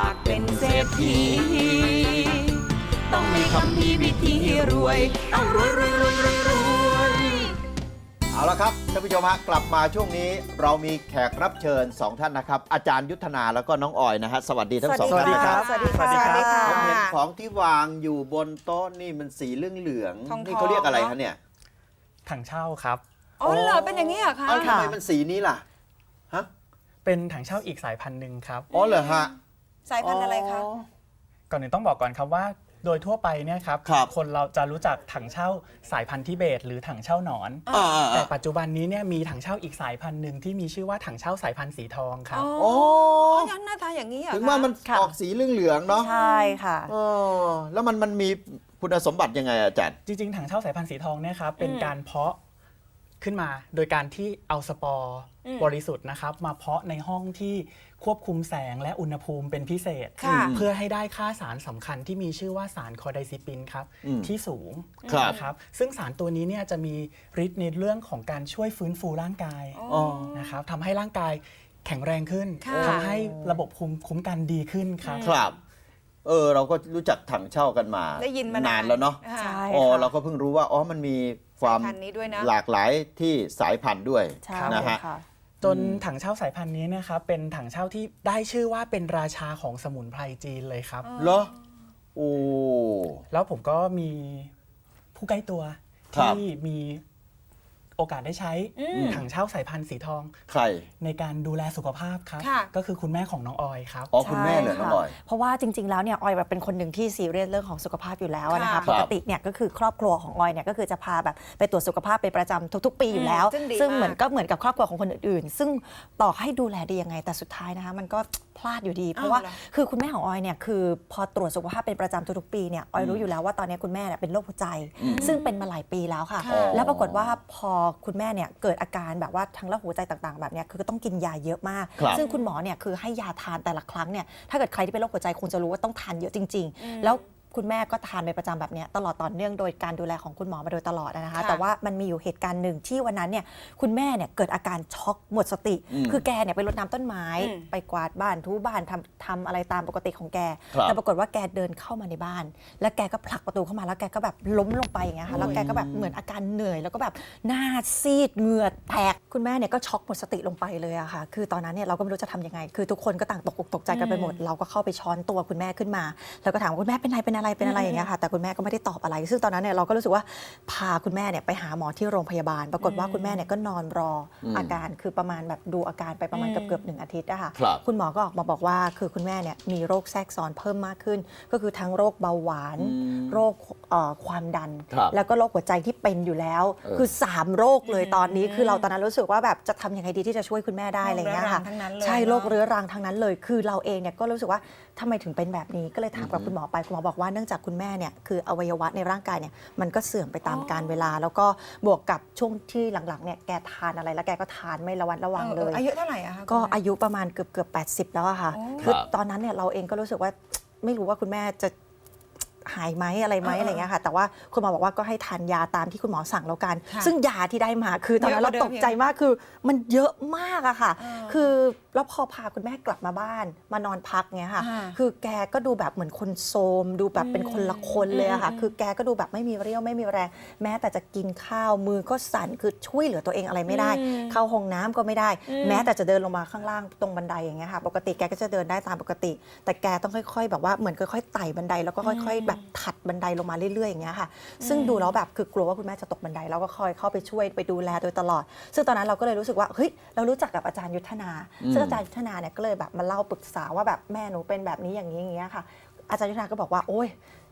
ากเป็นเศรษฐี ต้องมีคำพีวิธีรวย ต้องรวยรวยรวยรวยรวยเอาละครับท่านผู้ชมฮะกลับมาช่วงนี้เรามีแขกรับเชิญ 2 ท่านนะครับ อาจารย์ยุทธนาแล้วก็น้องออยนะฮะสวัสดีทั้งสองสวัท่านสดีนะคครัรับ สวัสดีค่ะ สวัสดีครับผมเห็นของที่วางอยู่บนโต๊ะนี่มันสีเหลืองเหลืองๆทองๆ นี่เขาเรียกอะไรคะเนี่ยถังเช่าครับ อ๋อเหรอเป็นอย่างนี้เหรอคะ เอ้าทำไมมันสีนี้ล่ะฮะเป็นถังเช่าอีกสายพันธุ์หนึ่งครับ อ๋อเหรอฮะ สายพันธุ์อะไรคะก่อนอื่นต้องบอกก่อนครับว่าโดยทั่วไปเนี่ยครับครับคนเราจะรู้จักถังเช่าสายพันธุ์ทิเบต หรือถังเช่าหนอนอ่า แต่ปัจจุบันนี้เนี่ยมีถังเช่าอีกสายพันธุ์หนึ่งที่มีชื่อว่าถังเช่าสายพันธุ์สีทองครับ โอ้งั้นหน้าตาอย่างนี้เหรอถึงว่ามันคะออกสีเหลืองเหลืองๆเนาะใช่ค่ะ เออแล้วมันมันมีคุณสมบัติยังไงอาจารย์ จริงๆถังเช่าสายพันธุ์สีทองเนี่ยครับเป็นอืมการเพาะ ขึ้นมา โดยการที่เอาสปอร์อืมบริสุทธิ์นะครับมาเพาะในห้องที่ควบคุมแสงและอุณหภูมิเป็นพิเศษ ค่ะ เพื่อให้ได้ค่าสารสำคัญที่มีชื่อว่าสารคอไดซิปินครับอืมที่สูงครับ นะครับซึ่งสารตัวนี้เนี่ยจะมีฤทธิ์ในเรื่องของการช่วยฟื้นฟูร่างกายอ๋อ นะครับทำให้ร่างกายแข็งแรงขึ้นค่ะ ทำให้ระบบภูมิคุ้มกันดีขึ้นครับ ครับ เออเราก็รู้จักถังเช่ากันมาได้ยินมานานนแล้วเนาะอ่ใช่อ๋อค่ะ เราก็เพิ่งรู้ว่าอ๋อมันมีความสายพันธุ์นี้ด้วยนะ หลากหลายที่สายพันธุ์ด้วยใช่นะฮะ ค่ะ จนถังเช่าสายพันธุ์นี้นะครับเป็นถังเช่าที่ได้ชื่อว่าเป็นราชาของสมุนไพรจีนเลยครับ เหรอ โอ้ แล้วผมก็มีผู้ใกล้ตัว ครับ ที่มี โอกาสได้ใช้อืมถังเช่าสายพันธุ์สีทอง ใคร ในการดูแลสุขภาพครับ ค่ะ ก็คือคุณแม่ของน้องออยครับ อ๋อคุณแม่เหรอใช่น้องค่ะบอย เพราะว่าจริง ๆ แล้วเนี่ยออยแบบเป็นคนหนึ่งที่ซีเรียสเรื่องของสุขภาพอยู่แล้วนะค่ะคะปกติเนี่ยก็คือครอบครัวของออยเนี่ยก็คือจะพาแบบไปตรวจสุขภาพเป็นประจำทุก ๆ ปีอยู่แล้ว อืมซึ่งดีซึ่งมากเหมือนก็เหมือนกับครอบครัวของคนอื่น ๆ ซึ่งต่อให้ดูแลดียังไงแต่สุดท้ายนะคะมันก็พลาดอยู่ดี เพราะว่าอ้าวเหรอ คือคุณแม่ของออยเนี่ยคือพอตรวจสุขภาพเป็นประจำทุกๆปีเนี่ยออยรู้อยู่แล้วว่าตอนนี้คุณแม่เนี่ยเป็นโรคหัวใจ ซึ่งเป็นมาหลายปีแล้วค่ะ ค่ะ แล้วปรากฏว่าพอคุณแม่เนี่ยเกิดอาการแบบว่าทั้งโรคหัวใจต่างๆ แบบเนี้ยคือต้องกินยาเยอะมาก ครับซึ่งคุณหมอเนี่ยคือให้ยาทานแต่ละครั้งเนี่ยถ้าเกิดใครที่เป็นโรคหัวใจคงจะรู้ว่าต้องทานเยอะจริง ๆ แล้ว คุณแม่ก็ทานเป็นประจำแบบเนี้ยตลอดต่อเนื่องโดยการดูแลของคุณหมอมาโดยตลอดนะคะ ค่ะแต่ว่ามันมีอยู่เหตุการณ์หนึ่งที่วันนั้นเนี่ยคุณแม่เนี่ยเกิดอาการช็อกหมดสติ อืมคือแกเนี่ยไปรดน้ำต้นไม้ อืม ไปกวาดบ้านทูบ้านทำทำอะไรตามปกติของแก ครับแต่ปรากฏว่าแกเดินเข้ามาในบ้าน แล้วแกก็ผลักประตูเข้ามาแล้วแกก็แบบล้มลงไปอย่างเงี้ยค่ะแล้วแกก็แบบเหมือนอาการเหนื่อย แล้วก็แบบหน้าซีดเหงื่อแตกคุณแม่เนี่ยก็ช็อกหมดสติลงไปเลยอะค่ะ คือตอนนั้นเนี่ยเราก็ไม่รู้จะทำยังไง คือทุกคนก็ต่างตกอกตกใจกันไปหมด เราก็เข้าไปช้อนตัวคุณแม่ขึ้นมา แล้วก็ถามว่าคุณแม่เป็นอะไรเป็นอะไรเป็นอะไรอย่างเงี้ยค่ะแต่คุณแม่ก็ไม่ได้ตอบอะไร ซึ่งตอนนั้นเนี่ยเราก็รู้สึกว่าพาคุณแม่เนี่ยไปหาหมอที่โรงพยาบาล ปรากฏว่าคุณแม่เนี่ยก็นอนรออมอาการคือประมาณแบบดูอาการไปประมาณอืมเกือบเกือบๆหนึ่งอาทิตย์อะค่ะครับ คุณหมอก็ออกมาบอกว่าคือคุณแม่เนี่ยมีโรคแทรกซ้อนเพิ่มมากขึ้น ก็คือทั้งโรคเบาหวาน อืมโรคเอ่อความดัน ครับแล้วก็โรคหัวใจที่เป็นอยู่แล้ว เออ คือ 3 โรคเลยตอนนี้ คือเราตอนนั้นรู้สึกว่าแบบจะทำยังไงดีที่จะช่วยคุณแม่ได้อะไรอย่างเงี้ยค่ะ โรคเรื้อรังทั้งนั้นเลยใช่เนอะ โรคเรื้อรังทั้งนั้นเลย คือเราเองเนี่ยก็รู้สึกว่าทำไมถึงเป็นแบบนี้ก็เลยถามกับคุณหมอไปคุณหมอบอกว่าเนื่องจากคุณแม่เนี่ยคืออวัยวะในร่างกายเนี่ยมันก็เสื่อมไปตามกาลเวลา แล้วก็บวกกับช่วงที่หลังๆเนี่ยแกทานอะไรแล้วแกก็ทานไม่ระวัดระวังเลยอออายุเท่าไหร่อะคะก็คุณแม่อายุประมาณเกือบเกือบแปดสิบแล้วอะค่ะอ๋อคือครับตอนนั้นเนี่ยเราเองก็รู้สึกว่าไม่รู้ว่าคุณแม่จะหายไหมอะไรไหมเอออะไรเงี้ยค่ะ แต่ว่าคุณหมอบอกว่าก็ให้ทานยาตามที่คุณหมอสั่งแล้วกันค่ะซึ่งยาที่ได้มาคือตอนนั้นเยอะเรากว่าเดิมตกใจมากคือ มันเยอะมากอะค่ะเออคือ แล้วพอพาคุณแม่กลับมาบ้าน มานอนพักเงี้ยค่ะ อ่าคือแกก็ดูแบบเหมือนคนโทรมดูแบบเป็นคนละคนเลยอะค่ะ อืม คือแกก็ดูแบบไม่มีเรี่ยวไม่มีแรง แม้แต่จะกินข้าวมือก็สั่นคือช่วยเหลือตัวเองอะไรไม่ได้ อืมเข้าห้องน้ำก็ไม่ได้ อืม แม้แต่จะเดินลงมาข้างล่างตรงบันไดอย่างเงี้ยค่ะ ปกติแกก็จะเดินได้ตามปกติ แต่แกต้องค่อย ๆ แบบว่าเหมือนค่อยๆไต่บันไดแล้วก็ค่อย ๆ แบบถัดบันไดลงมาเรื่อยๆอย่างเงี้ยค่ะ ซึ่งดูแล้วแบบคือกลัวว่าคุณแม่จะตกบันไดเราก็คอยเข้าไปช่วยไปดูแลโดยตลอด ซึ่งตอนนั้นเราก็เลยรู้สึกว่าเฮ้ยเรารู้จักกับอาจารย์ยุทธนาซึ่งอาจารย์ยุทธนาเนี่ยก็เลยแบบมาเล่าปรึกษาว่าแบบแม่หนูเป็นแบบนี้อย่างนี้อย่างเงี้ยค่ะ อาจารย์ยุทธนาก็บอกว่าโอ้ย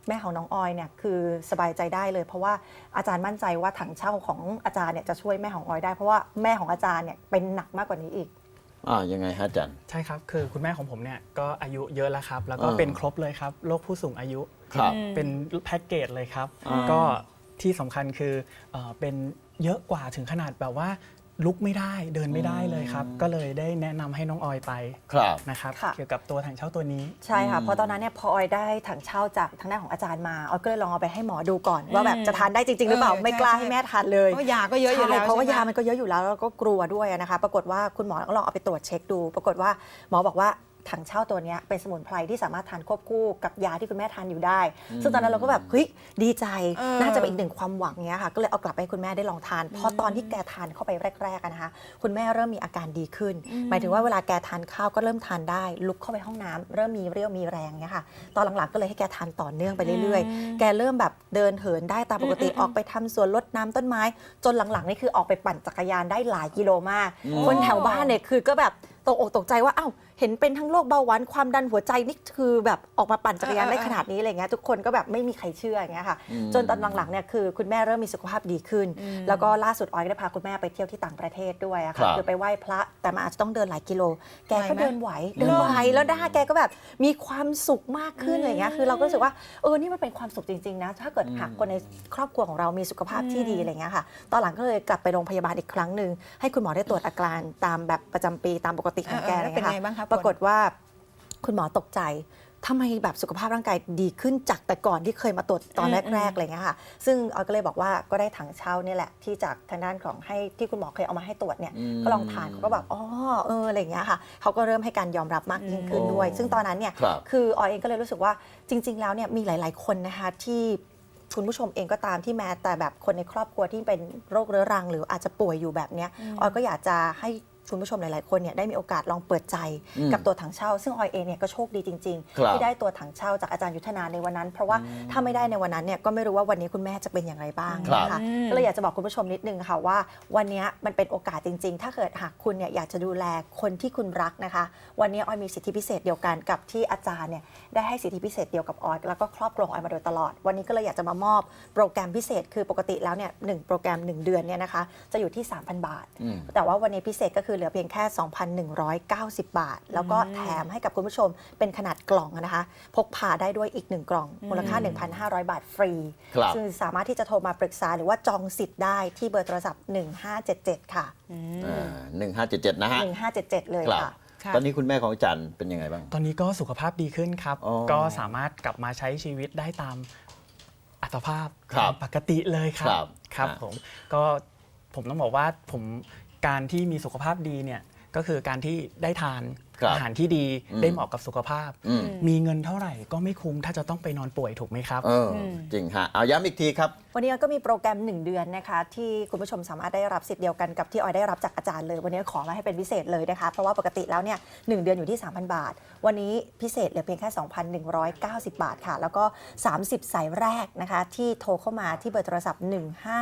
แม่ของน้องออยเนี่ยคือสบายใจได้เลย เพราะว่าอาจารย์มั่นใจว่าถังเช่าของอาจารย์เนี่ยจะช่วยแม่ของออยได้ เพราะว่าแม่ของอาจารย์เนี่ยเป็นหนักมากกว่านี้อีกอ่ายังไงฮะอาจารย์ ใช่ครับ คือคุณแม่ของผมเนี่ยก็อายุเยอะแล้วครับ แล้วก็เออเป็นครบเลยครับโรคผู้สูงอายุ ครับเป็นแพ็กเกจเลยครับอ่าก็ที่สำคัญคือเอ่อเป็นเยอะกว่าถึงขนาดแบบว่า ลุกไม่ได้เดินไม่ได้เลยครับ ก็เลยได้แนะนำให้น้องออยไปครับ นะครับค่ะ เกี่ยวกับตัวถังเช่าตัวนี้ ใช่ค่ะอืมเพราะตอนนั้นเนี่ยพอออยได้ถังเช่าจากทางด้านของอาจารย์มาออยก็เลยลองเอาไปให้หมอดูก่อนว่าแบบจะทานได้จริง ๆ หรือเปล่าเออไม่กล้าใช่ ให้แม่ทานเลยเพราะยาก็เยอะอยู่แล้วใช่เพราะว่าใช่ไหมยามันก็เยอะอยู่แล้วแล้วก็กลัวด้วยนะคะ ปรากฏว่าคุณหมอก็ลองเอาไปตรวจเช็คดู ปรากฏว่าหมอบอกว่า ถังเช่าตัวเนี้ยเป็นสมุนไพรที่สามารถทานควบคู่กับยาที่คุณแม่ทานอยู่ได้ ซึ่งตอนนั้นเราก็แบบเฮ้ยดีใจเออน่าจะเป็นอีกหนึ่งความหวังเนี้ยค่ะก็เลยเอากลับไปให้คุณแม่ได้ลองทานเพราะตอนที่แกทานเข้าไปแรกๆอะนะคะคุณแม่เริ่มมีอาการดีขึ้น หมายถึงว่าเวลาแกทานข้าวก็เริ่มทานได้ ลุกเข้าไปห้องน้ำเริ่มมีเรี่ยวมีแรงเนี้ยค่ะตอนหลังๆก็เลยให้แกทานต่อเนื่องไปเรื่อยๆ แกเริ่มแบบเดินเหินได้ตามปกติออกไปทำสวนรดน้ำต้นไม้ จนหลังๆนี่คือออกไปปั่นจักรยานได้หลายกิโลมากคนแถวบ้านเนี่ยคือก็แบบตกอกตกใจว่าอ้าว เห็นเป็นทั้งโรคเบาหวานความดันหัวใจนี่คือแบบออกมาปั่นจักรยานได้ขนาดนี้อะไรเงี้ยทุกคนก็แบบไม่มีใครเชื่ออย่างเงี้ยค่ะ จนตอนหลังๆเนี่ยคือคุณแม่เริ่มมีสุขภาพดีขึ้น แล้วก็ล่าสุดออยก็ได้พาคุณแม่ไปเที่ยวที่ต่างประเทศด้วยอะครัค่ะบคือไปไหว้พระแต่มันอาจจะต้องเดินหลายกิโล แกก็ไหวไหมเดินไหวเดินไหวแล้วด้าแกก็แบบมีความสุขมากขึ้นอะไรเงี้ยคือเราก็รู้สึกว่าเออนี่มันเป็นความสุขจริงๆนะถ้าเกิดหากคนในครอบครัวของเรามีสุขภาพที่ดีอะไรเงี้ยค่ะ ตอนหลังก็เลยกลับไปโรงพยาบาลอีกครั้งหนึ่งให้คุณหมอได้ตรวจอาการตามแบบประจำปีตามปกติของแกเอออะไรแล้วเป็นเงี้ยไงบ้างคะค่ะผลปรากฏว่าคุณหมอตกใจทำไมแบบสุขภาพร่างกายดีขึ้นจากแต่ก่อนที่เคยมาตรวจตอนแรกๆอะไรเงี้ยค่ะ ซึ่งออยก็เลยบอกว่าก็ได้ถังเช่าเนี่ยแหละที่จากทางด้านของให้ที่คุณหมอเคยเอามาให้ตรวจเนี่ยอืมก็ลองทานเขาก็แบบอ๋อเอออะไรเงี้ยค่ะเขาก็เริ่มให้การยอมรับมากยิ่งขึ้นด้วย ซึ่งตอนนั้นเนี่ยครับคือออยเองก็เลยรู้สึกว่าจริง ๆ แล้วเนี่ยมีหลาย ๆคนนะคะที่คุณผู้ชมเองก็ตามที่แม้แต่แบบคนในครอบครัวที่เป็นโรคเรื้อรัง หรืออาจจะป่วยอยู่แบบเนี้ยออยก็อยากจะให้ คุณผู้ชมหลาย ๆ คนเนี่ยได้มีโอกาสลองเปิดใจอืมกับตัวถังเช่า ซึ่งออยเองเนี่ยก็โชคดีจริงครับๆที่ได้ตัวถังเช่าจากอาจารย์ยุทธนาในวันนั้น เพราะว่าถ้าไม่ได้ในวันนั้นเนี่ยก็ไม่รู้ว่าวันนี้คุณแม่จะเป็นอย่างไรบ้างครับนะคะก็เลยอยากจะบอกคุณผู้ชมนิดนึงค่ะว่า วันนี้มันเป็นโอกาสจริง ๆ ถ้าเกิดหากคุณเนี่ยอยากจะดูแลคนที่คุณรักนะคะ วันนี้ออยมีสิทธิพิเศษเดียวกันกับที่อาจารย์เนี่ยได้ให้สิทธิพิเศษเดียวกับออยแล้วก็ครอบครัวของออยมาโดยตลอด วันนี้ก็เลยอยากจะมามอบโปรแกรมพิเศษ คือปกติแล้วเนี่ยหนึ่งโปรแกรม 1 เดือนเนี่ยนะคะจะอยู่ที่ 3,000 บาทอืมแต่ว่าวันนี้พิเศษก็คือเหลือเพียงแค่ 2,190 บาท แล้วก็แถมให้กับคุณผู้ชมเป็นขนาดกล่องนะคะ พกพาได้ด้วยอีก 1 กล่อง มูลค่า 1,500 บาทฟรี ครับซึ่งสามารถที่จะโทรมาปรึกษาหรือว่าจองสิทธิ์ได้ที่เบอร์โทรศัพท์ 1577 ค่ะ หนึ่งห้าเจ็ดเจ็ดนะฮะ1577 เลยครับค่ะ ค่ะ ตอนนี้คุณแม่ของอาจันเป็นยังไงบ้าง ตอนนี้ก็สุขภาพดีขึ้นครับ อ๋อก็สามารถกลับมาใช้ชีวิตได้ตามอัตภาพครับตามปกติเลยครัครับครับอะผมก็ผมต้องบอกว่าผม การที่มีสุขภาพดีเนี่ยก็คือการที่ได้ทานครับอาหารที่ดีอืม ได้เหมาะกับสุขภาพ อืมมีเงินเท่าไหร่ก็ไม่คุ้มถ้าจะต้องไปนอนป่วยถูกไหมครับ เออจริงฮะเอาย้ำอีกทีครับ วันนี้ก็มีโปรแกรม 1 เดือนนะคะ ที่คุณผู้ชมสามารถได้รับสิทธิ์เดียวกันกับที่ออยได้รับจากอาจารย์เลย วันนี้ขอมาให้เป็นพิเศษเลยนะคะ เพราะว่าปกติแล้วเนี่ยหเดือนอยู่ที่ 3,000 บาท วันนี้พิเศษเหลือเพียงแค่ 2,190 บาทค่ะ แล้วก็ 30 สายแรกนะคะ ที่โทรเข้ามาที่เบอร์โทรศัพท์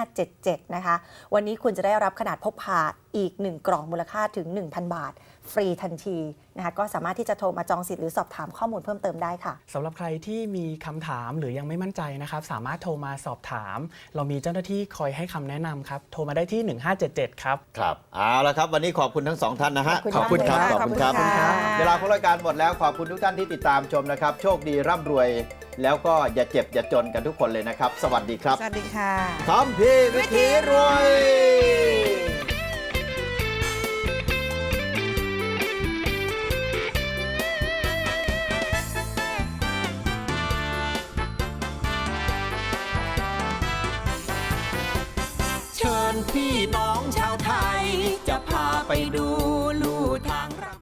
1577 นะคะ วันนี้คุณจะได้รับขนาดพกพาอีก 1 กล่องมูลค่าถึง 1,000 บาท ฟรีทันทีนะคะก็สามารถที่จะโทรมาจองสิทธิ์หรือสอบถามข้อมูลเพิ่มเติมได้ค่ะ สำหรับใครที่มีคำถามหรือยังไม่มั่นใจนะครับ สามารถโทรมาสอบถาม เรามีเจ้าหน้าที่คอยให้คำแนะนำครับ โทรมาได้ที่ 1577 ครับ ครับเอาละครับ วันนี้ขอบคุณทั้งสองท่านนะฮะขอบคุณครับมากเลยขอบคุณครับ ขอบคุณค่ะเวลาของรายการหมดแล้วขอบคุณทุกท่านที่ติดตามชมนะครับ โชคดีร่ำรวย แล้วก็อย่าเจ็บอย่าจนกันทุกคนเลยนะครับ สวัสดีครับสวัสดีค่ะคำพี่วิธีรวย พี่น้องชาวไทย จะพาไปดู